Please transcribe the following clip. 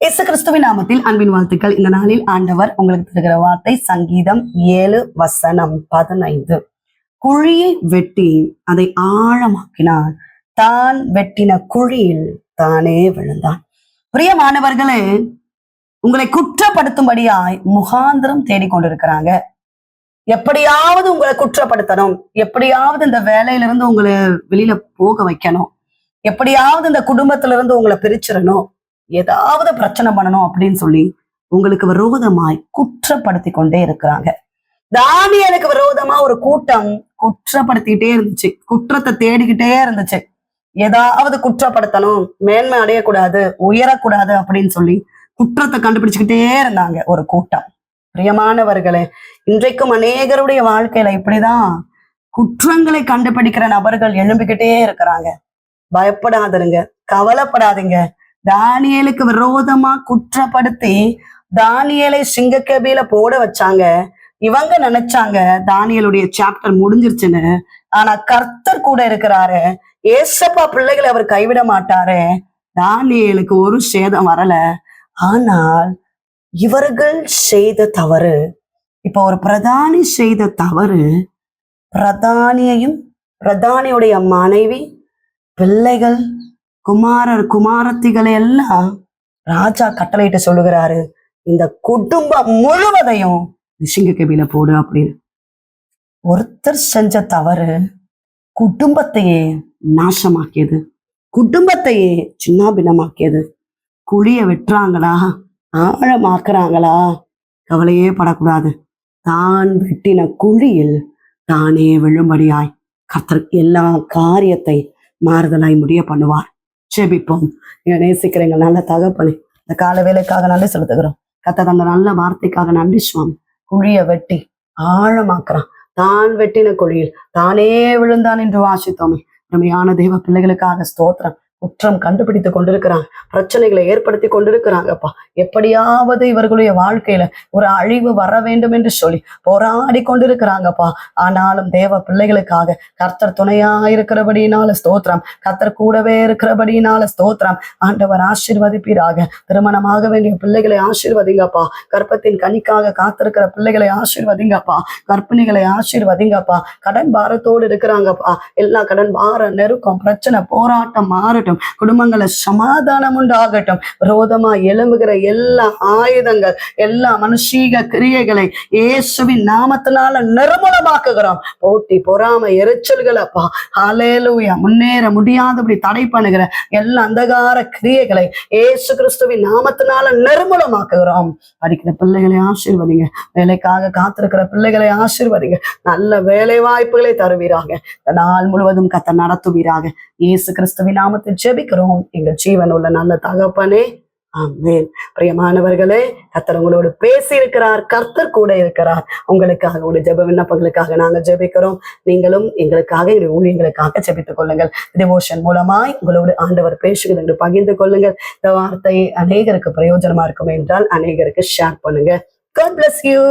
இயேசு கிறிஸ்துவின் நாமத்தில் அன்பின் வாழ்த்துக்கள். இந்த நாளில் ஆண்டவர் உங்களுக்கு தருகிற வார்த்தை சங்கீதம் ஏழு வசனம் பதினைந்து. குழியை வெட்டி அதை ஆழமாக்கினான். தான் வெட்டின குழியில் தானே விழுந்தான். பிரியமானவர்களே உங்களை குற்றப்படுத்தும்படியாய் முகாந்திரம் தேடிக்கொண்டிருக்கிறாங்க. எப்படியாவது உங்களை குற்றப்படுத்தணும். எப்படியாவது இந்த வேலையிலிருந்து உங்களை வெளியில போக வைக்கணும். எப்படியாவது இந்த குடும்பத்திலிருந்து உங்களை பிரிச்சிடணும். ஏதாவது பிரச்சனை பண்ணணும் அப்படின்னு சொல்லி உங்களுக்கு விரோதமாய் குற்றப்படுத்தி கொண்டே இருக்கிறாங்க. தானியலுக்கு விரோதமா ஒரு கூட்டம் குற்றப்படுத்திக்கிட்டே இருந்துச்சு. குற்றத்தை தேடிக்கிட்டே இருந்துச்சு. ஏதாவது குற்றப்படுத்தணும் மேன்மை அடையக்கூடாது உயரக்கூடாது அப்படின்னு சொல்லி குற்றத்தை கண்டுபிடிச்சுக்கிட்டே இருந்தாங்க ஒரு கூட்டம். பிரியமானவர்களே இன்றைக்கும் அநேகருடைய வாழ்க்கையில இப்படிதான் குற்றங்களை கண்டுபிடிக்கிற நபர்கள் எழும்பிக்கிட்டே இருக்கிறாங்க. பயப்படாதருங்க கவலைப்படாதீங்க. தானியலுக்கு விரோதமா குற்றப்படுத்தி தானியலை சிங்கக்கபில போட வச்சாங்க. இவங்க நினைச்சாங்க தானியலுடைய சாப்டர் முடிஞ்சிருச்சுன்னு. ஆனா கர்த்தர் கூட இருக்கிறாரு. ஏசப்பா பிள்ளைகளை அவர் கைவிட மாட்டாரு. தானியலுக்கு ஒரு சேதம் வரல. ஆனால் இவர்கள் செய்த தவறு இப்ப ஒரு பிரதானி செய்த தவறு பிரதானியையும் பிரதானியுடைய மனைவி பிள்ளைகள் குமாரர் குமாரத்திகளை எல்லாம் ராஜா கட்டளையிட்டு சொல்லுகிறாரு. இந்த குடும்பம் முழுவதையும் நிசிங்க கபில போடு அப்படின்னு. ஒருத்தர் செஞ்ச தவறு குடும்பத்தையே நாசமாக்கியது. குடும்பத்தையே சின்னாபின்னமாக்கியது. குழிய வெட்டுறாங்களா? ஆழமாக்குறாங்களா? கவலையே படக்கூடாது. தான் வெட்டின குழியில் தானே விழும்படியாய் கர்த்தர் எல்லா காரியத்தை மாறுதலாய் முடிய பண்ணுவார். ஜெபிப்போம். எங்க நேசிக்கிறேங்க. நல்ல தகப்பனே இந்த கால வேலைக்காக நன்றி செலுத்துகிறோம். கத்த அந்த நல்ல வார்த்தைக்காக நன்றி சுவாமி. குழிய வெட்டி ஆழமாக்குறான். தான் வெட்டின குழியில் தானே விழுந்தான் என்று வாசித்தோமே. நம்மையான தெய்வ பிள்ளைகளுக்காக ஸ்தோத்திரம். குற்றம் கண்டுபிடித்து கொண்டிருக்கிறாங்க பிரச்சனைகளை ஏற்படுத்தி கொண்டிருக்கிறாங்கப்பா. எப்படியாவது இவர்களுடைய வாழ்க்கையில ஒரு அழிவு வர வேண்டும் என்று சொல்லி போராடி கொண்டிருக்கிறாங்கப்பா. ஆனாலும் தேவ பிள்ளைகளுக்காக கர்த்தர் துணையா இருக்கிறபடினால ஸ்தோத்திரம். கர்த்தர் கூடவே இருக்கிறபடினால ஸ்தோத்திரம். ஆண்டவர் ஆசீர்வதிப்பீராக. திருமணமாக வேண்டிய பிள்ளைகளை ஆசீர்வதிங்கப்பா. கர்ப்பத்தின் கனிக்காக காத்திருக்கிற பிள்ளைகளை ஆசீர்வதிங்கப்பா. கர்ப்பிணிகளை ஆசீர்வதிங்கப்பா. கடன் பாரத்தோடு இருக்கிறாங்கப்பா. எல்லா கடன் பார நெருக்கம் பிரச்சனை போராட்டம் மாறட்டும் குடும்பங்களை சமாதானம் உண்டாகட்டும். விரோதமா எழும்புகிற எல்லா ஆயுதங்கள் எல்லா மனுஷீக கிரியைகளை இயேசுவின் நாமத்தினால நிர்மூலமாக்குகிறோம். போட்டி பொறாமை எரிச்சல்களப்பா ஹalleluya முன்னேற முடியாதபடி தடை பண்ணுகிற எல்லா அந்தகார கிரியைகளை ஏசு கிறிஸ்துவின் நாமத்தினால நிர்மூலமாக்குகிறோம். படிக்கிற பிள்ளைகளை ஆசீர்வதிங்க. வேலைக்காக காத்திருக்கிற பிள்ளைகளை ஆசீர்வதிங்க. நல்ல வேலை வாய்ப்புகளை தருவீராக நாள் முழுவதும் கத்த நடத்துவீராக. இயேசு கிறிஸ்துவின் நாமத்தில் ஜெபிக்கிறோம். எங்கள் ஜீவன் உள்ள நல்ல தகப்பனே ஆமென். பிரியமானவர்களே கர்த்தர் உங்களோடு பேசி இருக்கிறார் கர்த்தர் கூட இருக்கிறார். உங்களுக்காக உங்களுடைய ஜெப விண்ணப்பங்களுக்காக நாங்கள் ஜெபிக்கிறோம். நீங்களும் எங்களுக்காக எங்களுடைய ஊழியங்களுக்காக ஜெபித்துக் கொள்ளுங்கள். டிவோஷன் மூலமாய் உங்களோடு ஆண்டவர் பேசுகிறது என்று பகிர்ந்து கொள்ளுங்கள். இந்த வார்த்தை அநேகருக்கு பிரயோஜனமா இருக்கும் என்றால் அநேகருக்கு ஷேர் பண்ணுங்க. God bless you.